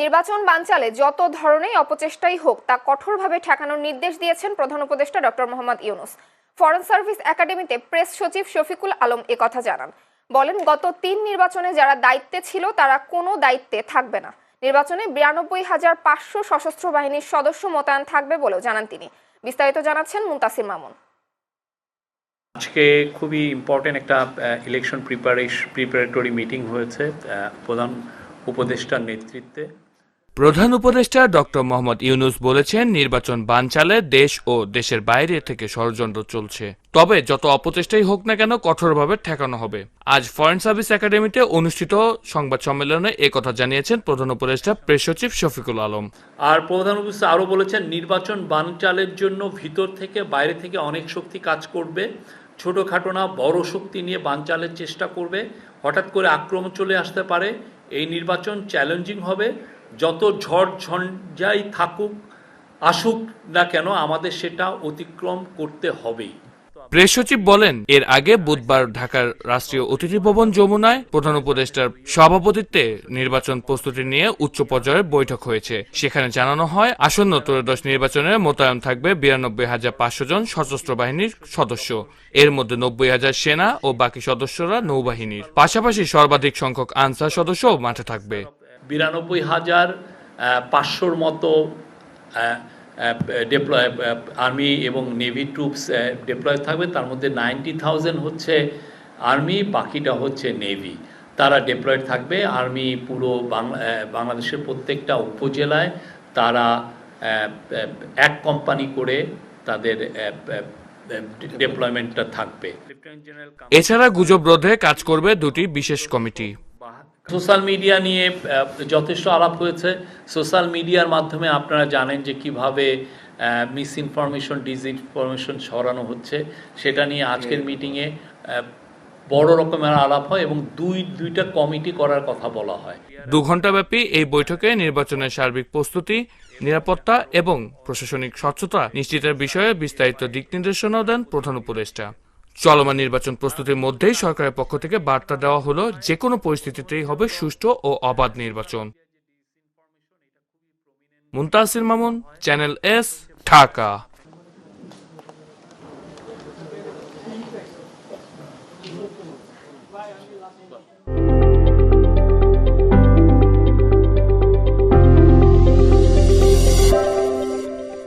নির্বাচন বানচালে যত ধরনের অপচেষ্টাই হোক, তা কঠোরভাবে ঠেকানোর নির্দেশ দিয়েছেন প্রধান উপদেষ্টা doctor Muhammad Yunus. Foreign service একাডেমিতে প্রেস সচিব শফিকুল আলম একথা জানান। বলেন, গত তিন নির্বাচনে যারা দায়িত্বে ছিল, তারা কোনো দায়িত্বে থাকবে না। নির্বাচনে বিরানব্বই হাজার পাঁচশো সশস্ত্র বাহিনীর সদস্য মোতায়েন থাকবে বলেও জানান তিনি। বিস্তারিত জানাচ্ছেন মুন্তাসির মামুন। আজকে খুবই ইম্পর্টেন্ট একটা ইলেকশন প্রিপারেশন প্রিপারেটরি মিটিং হয়েছে প্রধান উপদেষ্টার নেতৃত্বে। প্রধান উপদেষ্টা ডক্টর মোহাম্মদ ইউনুস বলেছেন, নির্বাচন বানচালে দেশ ও দেশের বাইরে থেকে ষড়যন্ত্র চলছে। তবে যত অপচেষ্টাই হোক না কেন কঠোরভাবে ঠেকানো হবে। আজ ফরেন সার্ভিস একাডেমিতে অনুষ্ঠিত সংবাদ সম্মেলনে কথা জানিয়েছেন প্রধান উপদেষ্টা প্রেস সচিব শফিকুল আলম। আর প্রধান উপদেষ্টা আরও বলেছেন, নির্বাচন বানচালের জন্য ভিতর থেকে বাইরে থেকে অনেক শক্তি কাজ করবে। ছোটোখাটো না, বড় শক্তি নিয়ে বানচালের চেষ্টা করবে। হঠাৎ করে আক্রমণ চলে আসতে পারে। এই নির্বাচন চ্যালেঞ্জিং হবে। যত ঝড় ঝঞ্ঝাই থাকুক, আসুক না কেন, আমাদের সেটা অতিক্রম করতে হবেই। প্রেস সচিব বলেন, এর আগে বুধবার ঢাকার রাষ্ট্রীয় অতিথি ভবন যমুনায় প্রধান উপদেষ্টার সভাপতিত্বে নির্বাচন প্রস্তুতি নিয়ে উচ্চ পর্যায়ের বৈঠক হয়েছে। সেখানে জানানো হয়, আসন্ন ত্রয়োদশ নির্বাচনে মোতায়েন থাকবে বিরানব্বই হাজার পাঁচশো জন সশস্ত্র বাহিনীর সদস্য। এর মধ্যে নব্বই হাজার সেনা ও বাকি সদস্যরা নৌবাহিনীর। পাশাপাশি সর্বাধিক সংখ্যক আনসার সদস্যও মাঠে থাকবে। বিরানব্বই হাজার পাঁচশোর মতো ডেপ্লয় আর্মি এবং নেভি ট্রুপস ডেপ্লয় থাকবে। তার মধ্যে নাইনটি থাউজেন্ড হচ্ছে আর্মি বাকিটা হচ্ছে নেভি তারা ডেপ্লয়েড থাকবে। আর্মি পুরো বাংলা- বাংলাদেশের প্রত্যেকটা উপজেলায় তারা এক কোম্পানি করে তাদের ডেপ্লয়মেন্টটা থাকবে। এছাড়া গুজব রোধে কাজ করবে দুটি বিশেষ কমিটি সোশ্যাল মিডিয়া নিয়ে যথেষ্ট আলাপ হয়েছে। সোশ্যাল মিডিয়ার মাধ্যমে আপনারা জানেন যে কীভাবে মিস ইনফরমেশন ডিসইনফরমেশন ছড়ানো হচ্ছে। সেটা নিয়ে আজকের মিটিংয়ে বড় রকমের আলাপ হয় এবং দুই দুইটা কমিটি করার কথা বলা হয়। দু ঘণ্টাব্যাপী এই বৈঠকে নির্বাচনের সার্বিক প্রস্তুতি নিরাপত্তা এবং প্রশাসনিক স্বচ্ছতা নিশ্চিতের বিষয়ে বিস্তারিত দিক নির্দেশনা দেন প্রধান উপদেষ্টা। চলমান নির্বাচন প্রস্তুতির মধ্যেই সরকারের পক্ষ থেকে বার্তা দেওয়া হলো যে কোনো পরিস্থিতিতেই হবে সুষ্ঠু ও অবাধ নির্বাচন। Muntasir Mamun, channel S, Dhaka.